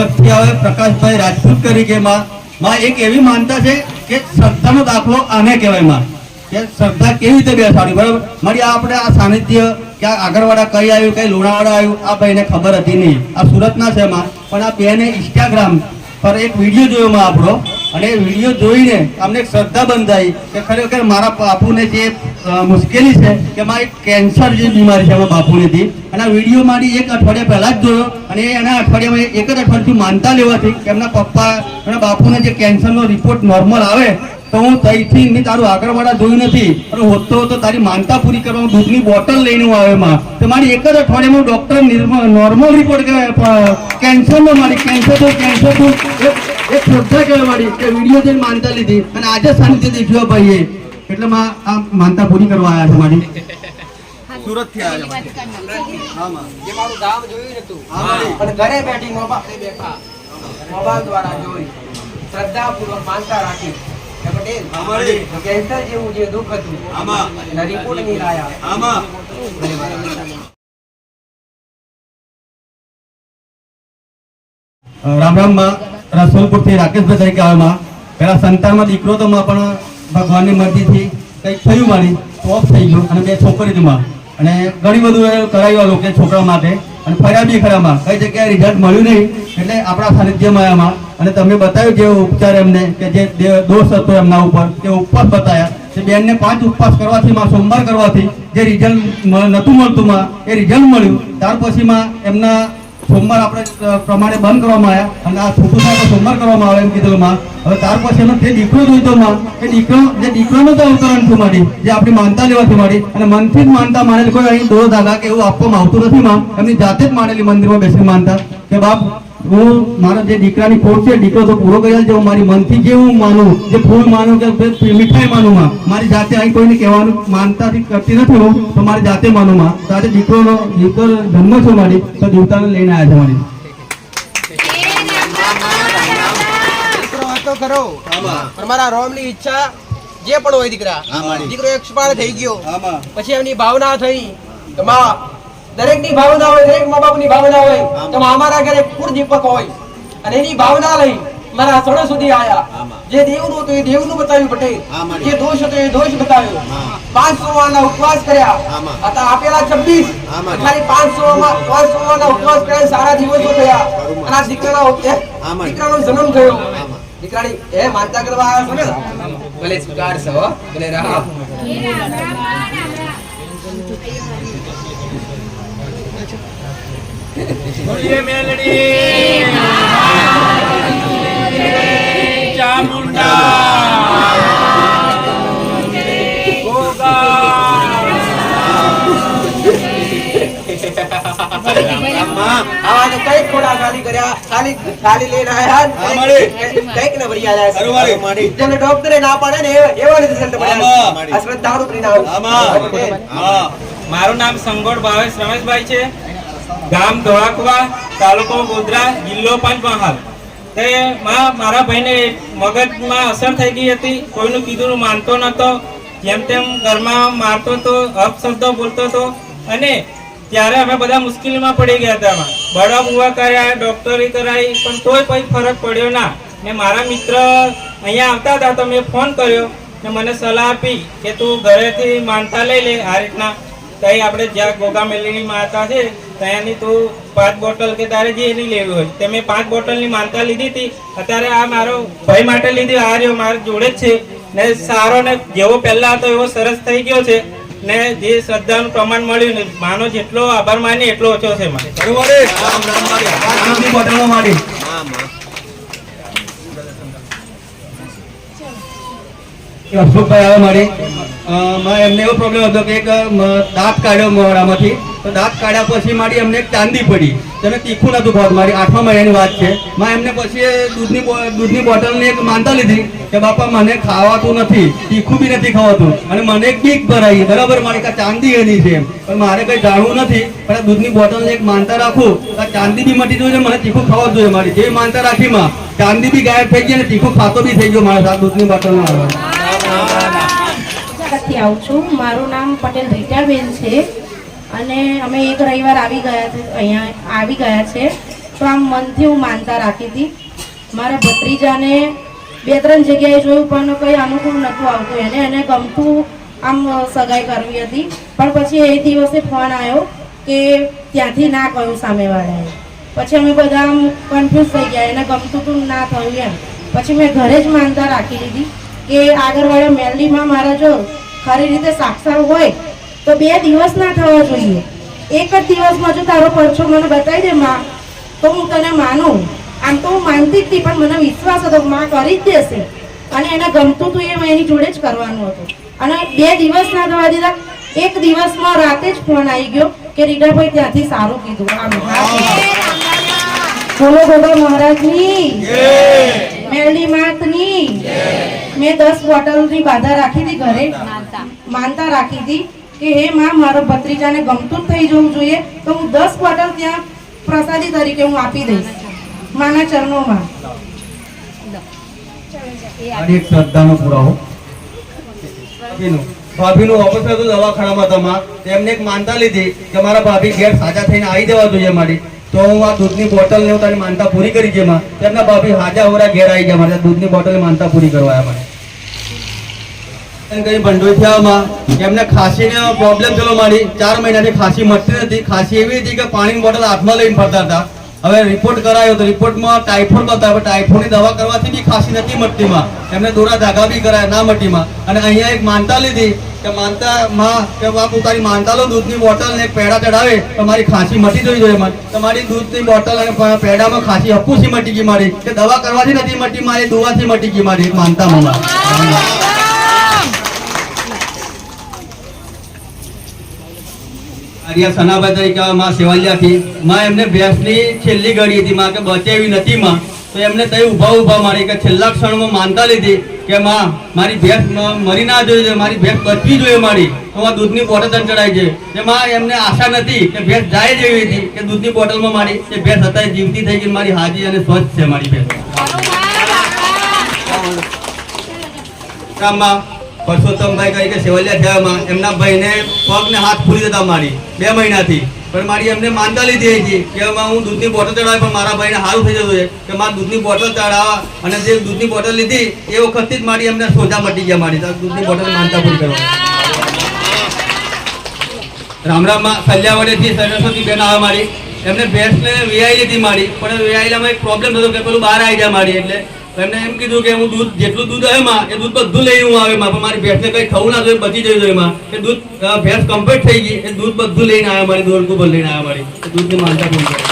સુરતથી હવે પ્રકાશભાઈ રાજપૂત તરીકે માં એક એવી માનતા છે કે શ્રદ્ધાનો દાખલો આને કહેવાયમાં. કે શ્રદ્ધા કેવી રીતે બેસાડી બરાબર? મારી આપણે આ સાનિધ્ય કે આ આગળવાળા કઈ આવ્યું, કઈ લુણાવાડા આવ્યું, આ ભાઈને ખબર હતી નહીં. આ સુરતના છે માં. પણ આ બેને ઇન્સ્ટાગ્રામ પર એક વીડિયો જોયો માં આપણો. અને વીડિયો જોઈને અમને એક શ્રદ્ધા બંધાઈ કે ખરેખર મારા બાપુને જે મુશ્કેલી છે કે મારે કેન્સર જે બીમારી છે મારા બાપુને હતી અને વીડિયો મારી એક અઠવાડિયા પહેલા જ જોયો અને એના અઠવાડિયામાં એક જ અઠવાડિયું માનતા લેવાથી કે એમના પપ્પા, એમના બાપુને જે કેન્સરનો રિપોર્ટ નોર્મલ આવે, તો હું તઈથી મેં તારું આગળવાળા જોયું નથી. અને હોતો હોતો તારી માનતા પૂરી કરવા દૂધની બોટલ લઈને હું આવ્યો એમાં. તો મારી એક જ અઠવાડિયામાં ડૉક્ટર નોર્મલ રિપોર્ટ કેન્સરનો મારી કેન્સર તો કેન્સર તો એક શ્રદ્ધા કહેવાય કે વીડિયો જઈને માનતા લીધી અને આજે સાનિધ્ય દેખ્યો ભાઈએ. એટલે માં આ માનતા પૂરી કરવા આવ્યા છે મારી. સુરતથી આવ્યા હા માં. જે મારું ગામ જોયું નતું હા, પણ ઘરે બેઠી મોબાઈલ બેઠા. મોબાઈલ દ્વારા જોઈ. શ્રદ્ધાપૂર્વક માનતા રાખી. કે પટેલ હા, મારી. કેન્સર જેવું જે દુઃખ હતું આમાં. રિપોર્ટ નહીં લાયા. આમાં રામ રામમાં. રસોલપુરથી રાકેશભાઈ તરીકે આવ્યો પહેલાં સંતાનમાં દીકરો તો પણ ભગવાનની મરજીથી કંઈક થયું મારી ઓફ થઈ ગયું અને બે છોકરી હતી અને ઘણી બધું કરાવ્યું લોકો છોકરા માટે. અને ફર્યા બી ખરામાં કઈ જગ્યાએ રિઝલ્ટ મળ્યું નહીં, એટલે આપણા સાનિધ્યમાં આવ્યા અને તમે બતાવ્યું જે ઉપચાર એમને, કે જે દોષ હતો એમના ઉપર, તે ઉપવાસ બતાવ્યા તે બેનને પાંચ ઉપવાસ કરવાથી માં, સોમવાર કરવાથી જે રિઝલ્ટ નહોતું મળતું માં, એ રિઝલ્ટ મળ્યું. ત્યાર પછીમાં એમના સોમવાર આપણે પ્રમાણે બંધ કરવામાં આવ્યા અને આ છોટું સાહેબ સોમવાર કરવામાં આવે એમ કીધું માં. હવે ત્યાર પછી એનો જે દીકરો જોઈતો માં, એ દીકરો, જે દીકરાનો તો અવતરણ થયું મારી, જે આપણી માનતા લેવાથી મારી, અને મનથી જ માનતા માનેલી કોઈ અહીં દોરો ધાગા કે એવું આપવામાં આવતું નથી માં. એમની જાતે જ માનેલી મંદિરમાં બેસી માનતા કે બાપ હું મારા જે દીકરાની ખોટ છે દીકરો તો પૂરો કર્યા છે હું મારી મનથી જે હું માનું જે ફૂલ માનું કે મીઠાઈ માનું માં મારી જાતે અહીં કોઈને કહેવાનું માનતાથી કરતી નથી હું તો મારી જાતે માનું માં. સાથે દીકરોનો દીકરો જન્મ છો મારી તો દેવતાને લઈને આવ્યા છે મારી. પણ મારા રોમની ઈચ્છા જે પણ હોય દીકરા દીકરો એક્સપાયર થઈ ગયો. પછી એમની ભાવના થઈ. દરેકની ભાવના હોય દરેક મા બાપની ભાવના હોય તો અમારા ઘરે કુળ દીપક હોય. અને એની ભાવના લઈ મારા સડો સુધી આયા. જે દેવનું હતું એ દેવનું બતાવ્યું પટેલ. જે દોષ હતો એ દોષ બતાવ્યો. પાંચસો વારના ઉપવાસ કર્યા. હતા આપેલા છવ્વીસ. ખાલી પાંચસો પાંચસો વારના ઉપવાસ કર્યા સારા દિવસો થયા. અને આ દીકરાનો દીકરાનો જન્મ થયો. દીકરાની એ માનતા કરવા આવ્યા છો ને? ભલે સ્વીકાર હો. ભલે રાહ ડોક્ટરે ના પાડે ને એવા- રિઝલ્ટ મળ્યા પરિણામ. મારું નામ સંગોડ ભાવેશ રમેશભાઈ છે. ગામ ધોળાકવા, તાલુકો ગોધરા, જિલ્લો પંચમહાલ. તે માં, મારા ભાઈને મગજમાં અસર થઈ ગઈ હતી. કોઈનું કીધું માનતો નહોતો જેમ તેમ ઘરમાં મારતો હતો, અપશબ્દો બોલતો હતો. અને ત્યારે અમે બધા મુશ્કેલીમાં પડી ગયા હતા એમાં. બળા બુવા કર્યા, ડૉક્ટરી કરાવી પણ તોય કોઈ ફરક પડ્યો ના. ને મારા મિત્ર અહીંયા આવતા હતા તો મેં ફોન કર્યો ને મને સલાહ આપી કે તું ઘરેથી માનતા લઈ લે આ રીતના. તઈ આપણે જ્યાં ગોગા મેલીની માતા છે ત્યાંની તું પાંચ બોટલ કે તારે જે એની લેવી હોય તે મેં પાંચ બોટલની માનતા લીધી હતી. અત્યારે આ મારો ભાઈ માટે લીધી આ રહ્યો મારા જોડે જ છે. ને સારો ને જેવો પહેલા હતો એવો સરસ થઈ ગયો છે. ને જે શ્રદ્ધાનું પ્રમાણ મળ્યું ને માનો જેટલો આભાર માની એટલો ઓછો છે મારે. ખરું મારી રામ રામ મારી આ દૂધની બોટલો મારી એ અશોકભાઈ આવ્યા મારે એમને એવો પ્રોબ્લેમ હતો કે એક દાંત કાઢ્યો મોડામાંથી તો દાંત કાઢ્યા પછી મારી એમને ચાંદી પડી. તેને તીખું નતું ખાતું મારી આઠમા મહિનાની વાત છે. માં એમને પછી દૂધની દૂધની બોટલની એક માનતા લીધી કે, બાપા, મને ખાવાતું નથી. તીખું બી નથી ખાવાતું. અને મને એક બીક ભરાઈ. બરાબર, મારી કે ચાંદી એની છે પણ મારે કંઈ જાણવું નથી. પણ આ દૂધની બોટલને એક માનતા રાખું. આ ચાંદી બી મટી જોઈએ મને તીખું ખાવા જોઈએ મારી. જે માનતા રાખી માં, ચાંદી બી ગાયબ થઈ ગઈ અને તીખું ખાતો બી થઈ ગયો મારા દૂધની બોટલનો આવું છું. મારું નામ પટેલ રીટાબેન છે. અને અમે એક રવિવાર આવી ગયા છે, અહીંયા આવી ગયા છે. તો આમ મનથી હું માનતા રાખી હતી. મારા ભત્રીજાને બે ત્રણ જગ્યાએ જોયું, પણ કંઈ અનુકૂળ નહોતું આવતું એને. એને ગમતું આમ સગાઈ કરવી હતી. પણ પછી એ દિવસે ફોન આવ્યો કે ત્યાંથી ના કહ્યું સામેવાળાએ. પછી અમે બધા આમ કન્ફ્યુઝ થઈ ગયા. એને ગમતું હતું ના થયું એમ. પછી મેં ઘરે જ માનતા રાખી દીધી કે આગળવાળા મેલડીમાં મારા જો ખરી રીતે સાક્ષર હોય તો બે દિવસ ના થવા જોઈએ. એક જ દિવસમાં જો તારો પરછો મને બતાવી દે માં તો હું તને માનું. આમ તો હું માનતી જ હતી પણ મને વિશ્વાસ હતો માં કરી જ દેશે. અને એને ગમતું હતું એ મેં એની જોડે જ કરવાનું હતું. અને બે દિવસ ના થવા દીધા. એક દિવસમાં રાતે જ ફોન આવી ગયો કે રીડાભાઈ ત્યાંથી સારું કીધું. આમ બોલો બોલો મહારાજની. મેલડી માતની. મેં દસ બોટલની બાધા રાખી હતી ઘરે. માનતા. રાખી હતી કે હે માં મારો ભત્રીજાને ગમતું જ થઈ જવું જોઈએ. તો હું દસ બોટલ ત્યાં પ્રસાદી તરીકે હું આપી દઈશ. માના ચરણોમાં. અને એક શ્રદ્ધાનો પુરાવો. ભાભીનું. ભાભીનું ઓપરેશન હતું દવાખાનામાં તમા. તેમને એક માનતા લીધી કે મારા ભાભી ઘેર સાજા થઈને આવી જવા જોઈએ મારી. તો હું આ દૂધની બોટલ ને હું તારી માનતા પૂરી કરી છે તેમના ભાભી હાજા હોરા ઘેર આવી ગયા મારે. દૂધની બોટલ માનતા પૂરી કરવા આવ્યા મને એમને ખાંસીનો પ્રોબ્લેમ થયો મારી. ચાર મહિનાથી ખાંસી મટતી નથી. ખાંસી એવી હતી કે પાણીની બોટલ હાથમાં લઈને ફરતા હતા. હવે રિપોર્ટ કરાયો તો રિપોર્ટમાં ટાઇફોઇડ બતાવ્યો ટાઇફોઇડની દવા કરવાથી બી ખાંસી નથી મટતીમાં એમને દોરા ધાગા બી કરાયા ના મટીમાં અને અહીંયા એક માનતા લીધી. કે માનતા, માં, કે બાપુ તારી માનતા લો દૂધની બોટલ ને પેડા ચડાવે તો મારી ખાંસી મટી જવી જોઈએ મારે તમારી દૂધની બોટલ અને પેડામાં ખાંસી હપ્પુસી મટી ગઈ મારી, કે દવા કરવાથી નથી મટી, મારી દુવાથી મટી ગઈ મારી. માનતા મારી. આર્યા સનાભાઈ તરીકે માં સેવાલિયાથી, માં એમને ભેંસની છેલ્લી ઘડી હતી, માં કે બચે એવી નથી, માં. તો એમને તઈ ઊભા ઊભા મારી કે છેલ્લા ક્ષણમાં માનતા લીધી કે માં, મારી ભેંસ મરી ના જોઈએ મારી ભેંસ બચવી જોઈએ મારી. તો આ દૂધની બોટલ તને ચડાવી છે. કે માં, એમને આશા નથી કે ભેંસ જાય જેવી હતી કે દૂધની બોટલમાં મારી, કે ભેંસ અત્યારે જીવતી થઈ ગઈ મારી હાજી અને સ્વચ્છ છે મારી ભેંસ. કામમાં પરસોત્તમભાઈ કહી કે સેવલિયા થયામાં એમના ભાઈને પગને હાથ ફૂલી જતા મારી, બે મહિનાથી. પણ મારી એમને માનતા લીધી હતી કે હું દૂધની બોટલ ચડાવી, પણ મારા ભાઈને સારું થઈ જતું છે કે મારે દૂધની બોટલ ચડાવવા અને જે દૂધની બોટલ લીધી, એ વખતથી જ મારી એમને સોજા મટી ગયા મારી. દૂધની બોટલ માનતા પૂરી કરવા. રામ રામ સલ્યાવાડીથી સરસ્વતી બેન આવે મારી. એમને ભેંસને વેયાઈ લીધી મારી, પણ વેયાઈલામાં એક પ્રોબ્લેમ થતો કે પેલું બહાર આવી જાય મારી એટલે એમને એમ કીધું કે હું દૂધ, જેટલું દૂધ આવે માં એ દૂધ બધું લઈ હું આવે માં મારી ભેંસને કંઈ થવું ના જોઈએ, બચી જવું જોઈએ માં એ દૂધ ભેંસ કમ્પ્લીટ થઈ ગઈ, એ દૂધ બધું લઈને આવ્યા મારી દોડકું બધું લઈને આવ્યા મારી. દૂધની માનતા પૂરી કરી?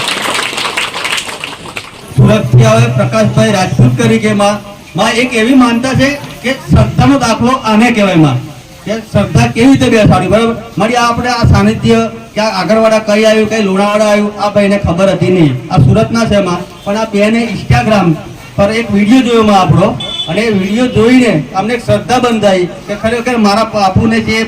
સુરતથી આવે પ્રકાશભાઈ રાજપૂત તરીકે માં માં એક એવી માનતા છે કે શ્રદ્ધાનો દાખલો આને કહેવાયમાં કે શ્રદ્ધા કેવી રીતે બેસાડી, બરાબર? મારી આપણે આ સાનિધ્ય કે આ આગળવાળા કઈ આવ્યું, કઈ લુણાવાડા આવ્યું, આ ભાઈને ખબર હતી નહીં. આ સુરતના છે માં પણ આ બેને ઇન્સ્ટાગ્રામ પર એક વીડિયો જોયો માં આપણો. અને એ વીડિયો જોઈને અમને એક શ્રદ્ધા બંધાઈ કે ખરેખર મારા બાપુને જે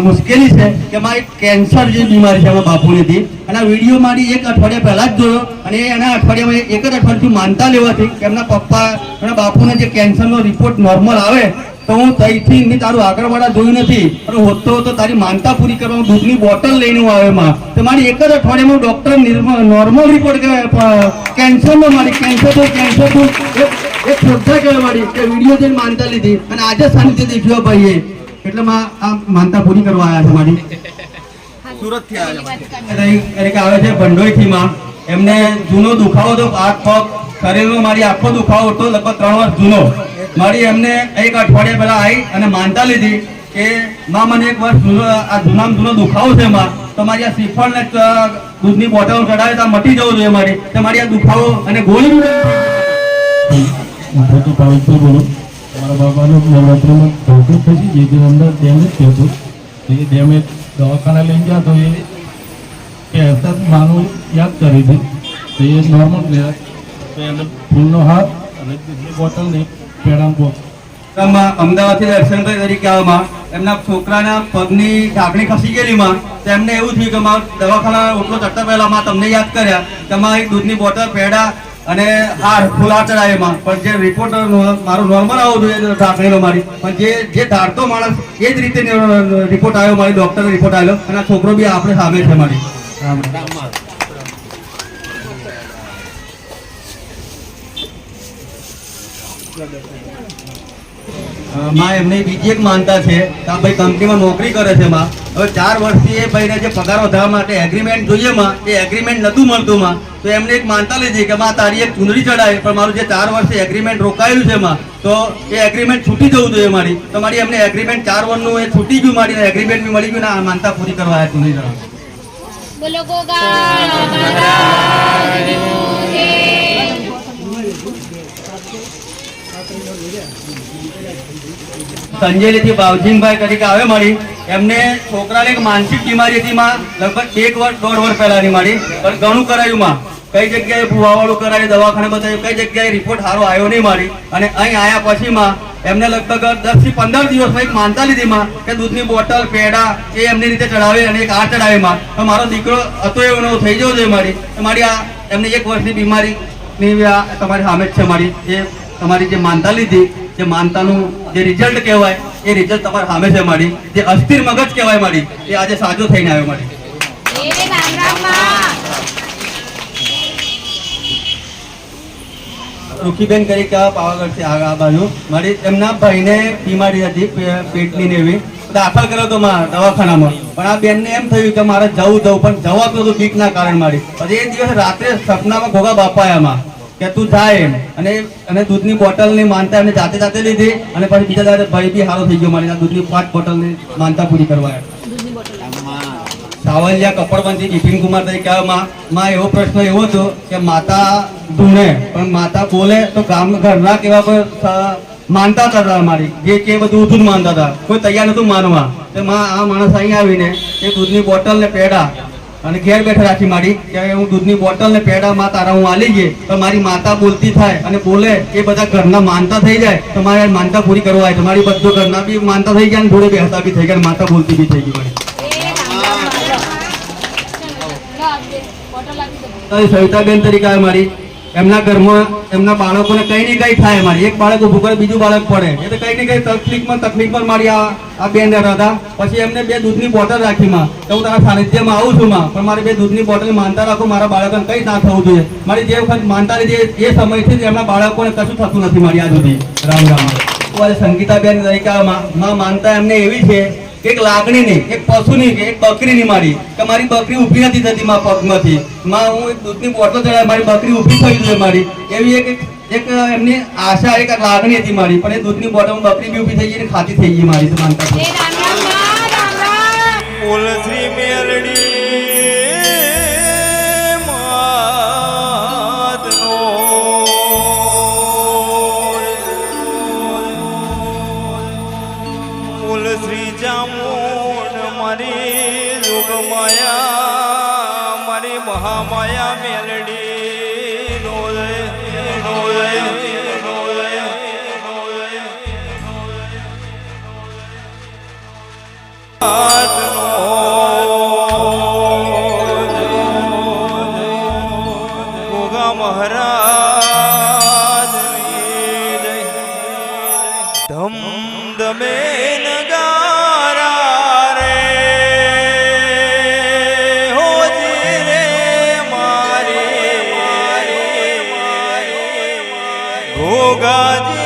મુશ્કેલી છે કે મારી કેન્સર જે બીમારી છે મારા બાપુને હતી અને વીડિયો મારી એક અઠવાડિયા પહેલા જ જોયો અને એના અઠવાડિયામાં એક જ અઠવાડિયાથી માનતા લેવાથી કે એમના પપ્પા એના બાપુને જે કેન્સરનો રિપોર્ટ નોર્મલ આવે તો હું તઈથી મેં તારું આગળવાળા જોયું નથી. પણ હોતો તો તારી માનતા પૂરી કરવા દૂધની બોટલ લઈને હું આવ્યો એમાં. તો મારી એક જ અઠવાડિયામાં ડૉક્ટર નોર્મલ રિપોર્ટ કેન્સરનો મારી કેન્સર તો કેન્સર તો. એક શ્રદ્ધા કહેવાય મારી કે વીડિયો જઈને માનતા લીધી. અને આજે સાનિધ્ય દેખ્યો ભાઈએ. એટલે માં આ માનતા પૂરી કરવા આવ્યા છે મારી. સુરતથી આવે છે. ભંડોઈ થી માં એમને જૂનો દુખાવો હતો હાથ પગ શરીરનો મારી આખો દુખાવો હતો, લગભગ ત્રણ વર્ષ જૂનો. મારી એમને એક અઠવાડિયા પહેલા આવી અને માનતા લીધી કે, માં, મને એક વર્ષ જૂનો, આ જૂનામાં જૂનો દુખાવો છે, માં. તો મારી આ શ્રીફળ ને દૂધની બોટલ ચડાવે તો મટી જવું જોઈએ મારી. તો મારી આ દુખાવો અને ગોળી તો મારા ડેમેજ દવાખાના લઈને ગયા તો એ કહેતા માનું યાદ કરી હતી તો નોર્મલ તો એને ફૂલનો હાથ અને બોટલ ને પેડામ બોક્સ અમદાવાદથી દર્શનભાઈ તરીકે આવવામાં એમના છોકરાના પગની ઢાંકણી ખસી ગયેલીમાં. તો એમને એવું થયું કે મારા દવાખાના ઓટલો ચડતા પહેલા માં તમને યાદ કર્યા કે માં એક દૂધની બોટલ પેડા અને હાર ફૂલ હાર ચડાવે પણ જે રિપોર્ટ મારો નોર્મલ આવો જોઈએ ઢાંકણીનો મારી. પણ જે જે ધારતો માણસ એ જ રીતે રિપોર્ટ આવ્યો મારી ડોક્ટર રિપોર્ટ આવ્યો. અને છોકરો બી આપણે સામે છે મારી. માં, એમની બીજી એક માનતા છે કે ભાઈ કંપનીમાં નોકરી કરે છે, માં. હવે ચાર વર્ષથી એ ભાઈને જે પગાર વધારવા માટે એગ્રીમેન્ટ જોઈએ, માં, એ એગ્રીમેન્ટ નહોતું મળતું, માં. તો એમને એક માનતા લીધી કે, માં, તારી એક ચૂંદડી ચડાય, પણ મારું જે ચાર વર્ષે એગ્રીમેન્ટ રોકાયેલું છે, માં, તો એ એગ્રીમેન્ટ છૂટી જવું જોઈએ મારી. તો મારી એમને એગ્રીમેન્ટ ચાર વર્ષનું એ છૂટી ગયું મારી એગ્રીમેન્ટ બી મળી ગયું ને આ માનતા પૂરી કરવા ચૂંદડી ચડાવ બોલો, ગોગા સંજયથી બાવજીનભાઈ તરીકે આવે મળી એમને છોકરાને એક માનસિક બીમારી હતી લગભગ એક વર્ષ, દોઢ વર્ષ પહેલાની મળી પણ ઘણું કરાયું માં. કઈ જગ્યાએ ભૂવાવાળું કરાયું, દવાખાને બતાવ્યું, કઈ જગ્યાએ રિપોર્ટ સારો આવ્યો નહીં મારી. અને અહીં આવ્યા પછી એમને લગભગ દસથી પંદર દિવસમાં એક માનતા લીધી કે દૂધની બોટલ, પેડા એ એમની રીતે ચડાવે અને એક આ ચડાવે માં. તો મારો દીકરો હતો એવો નવો થઈ જવો જોઈએ મારી. મારી આ એમની એક વર્ષની બીમારીની ની તમારી સામે જ છે મારી. જે તમારી જે માનતા લીધી જે માનતાનું જે રિઝલ્ટ કહેવાય એ રિઝલ્ટ તમારે સામે છે મારી. જે અસ્થિર મગજ કહેવાય મારી એ આજે સાજો થઈને આવ્યો મારી. રૂખીબેન તરીકે આ પાવાગઢથી આ આ બાજુ. મારી એમના ભાઈને બીમારી હતી પેટની ને એવી. દાખલ કર્યો હતો મારા દવાખાનામાં. પણ આ બેનને એમ થયું કે મારે જવું જવું પણ જવાતું હતું બીકના કારણ મારી. પછી એ દિવસે રાત્રે સપનામાં ઘોઘા બાપાયામાં કે તું થાય. એમ અને અને દૂધની બોટલની માનતા એમને જાતે જાતે લીધી. અને પછી બીજા દાડે ભાઈ બી સારો થઈ ગયો મારી દૂધની પાંચ બોટલની માનતા પૂરી કરવા. સાવલિયા કપડબંધી બિપિન કુમાર તરીકે માં એવો પ્રશ્ન એવો હતો કે માતા ધૂણે પણ માતા બોલે તો ગામ ઘરના કેવા પર માનતા હતા મારી. જે કે બધું ઊંધું માનતા હતા. કોઈ તૈયાર નતું માનવા. તો આ માણસ અહીં આવીને એ દૂધની બોટલ ને પેડા અને ઘેર બેઠા રાખી મારી કે હું દૂધની બોટલ ને પેડા માં તારા હું આલી ગઈ તો મારી માતા બોલતી થાય અને બોલે એ બધા ઘરના માનતા થઈ જાય તો મારે માનતા પૂરી કરવા આવે. તો મારી બધું ઘરના બી માનતા થઈ ગયા જોડે બેસતા બી થઈ ગયા માતા બોલતી બી થઈ ગઈ મારી. સવિતાબેન તરીકે આવે મારી. એમના ઘરમાં એમના બાળકોને કઈ ને કઈ થાય મારી. એક બાળક ઊભું કરે, બીજું બાળક પડે. એ તો કઈ ને કઈ તકલીફમાં તકલીફમાં મારી આ આ બેન હતા. પછી એમને બે દૂધની બોટલ રાખી માં. તો હું તારા સાનિધ્યમાં આવું છું માં. પણ મારી બે દૂધની બોટલ માનતા રાખો, મારા બાળકોને કઈ ના થવું જોઈએ. મારી જે વખત માનતા લીધી એ સમયથી એમના બાળકોને કશું થતું નથી મારી આ સુધી રામ રામ. સંગીતાબેન તરીકે માં માનતા એમને એવી છે એક લાગણીની એક પશુની કે એક બકરીની મારી કે મારી બકરી ઊભી નથી થતી મારા પગમાંથી. માં હું એક દૂધની બોટલ ચડાવી મારી બકરી ઊભી થઈ છે મારી. એવી એક એક એમની આશા એક લાગણી હતી મારી પણ એ દૂધની બોટલ બકરી બી ઊભી થઈ ગઈ ખાતી થઈ ગઈ મારી માનતા બોલ શ્રી મેલડી God.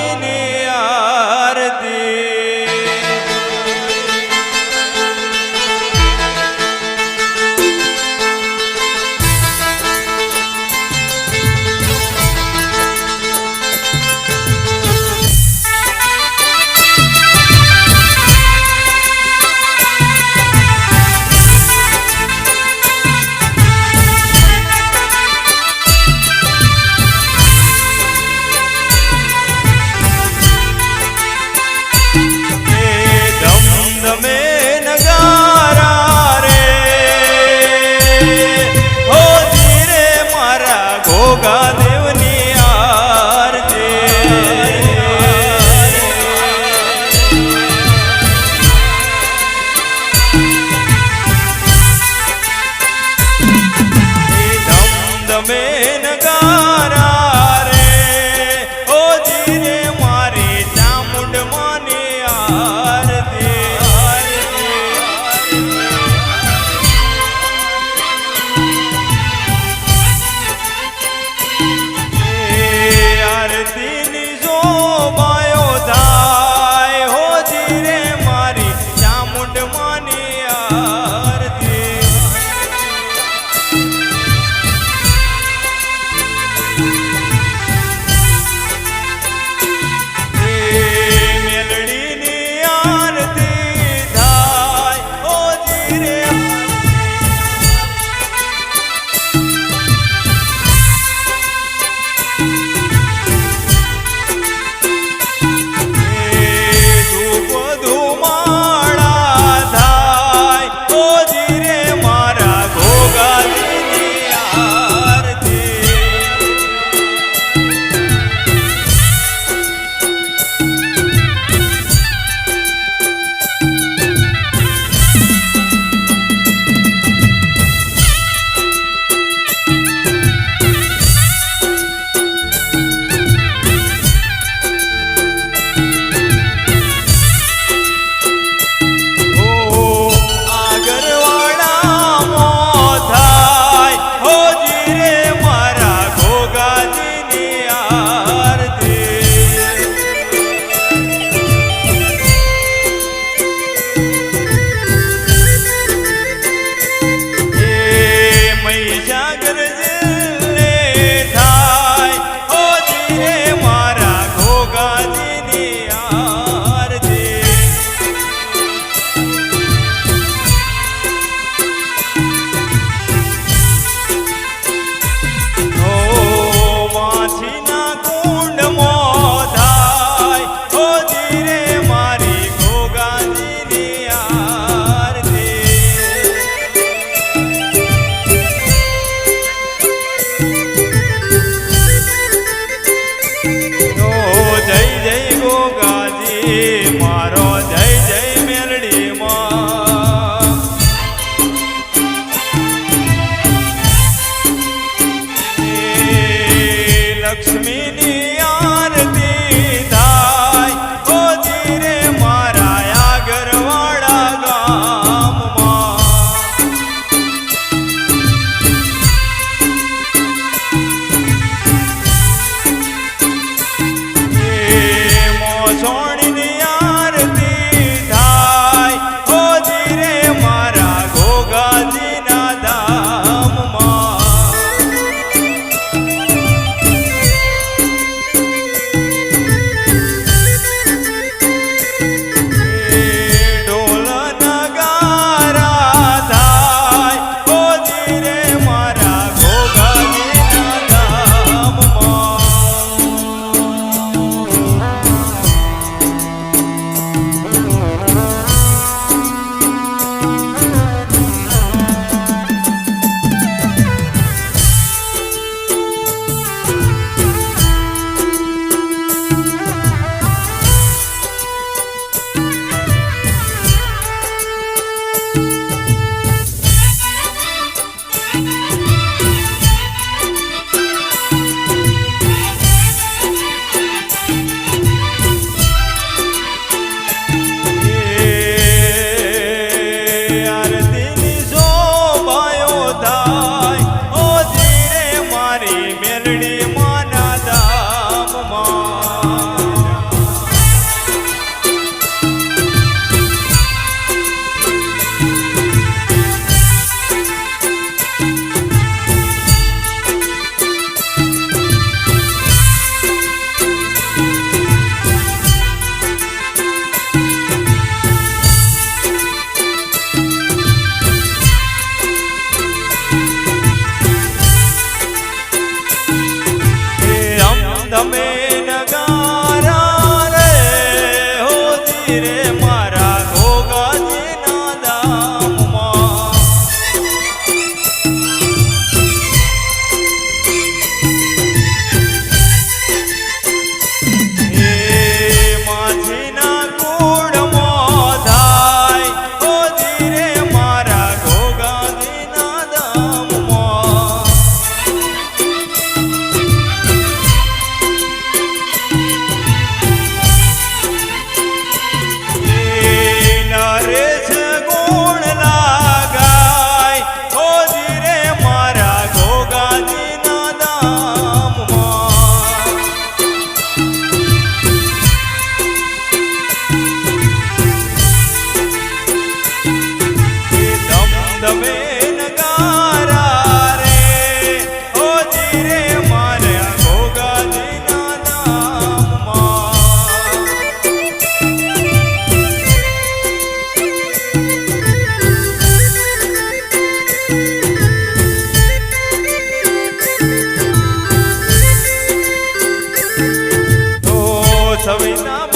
સવિના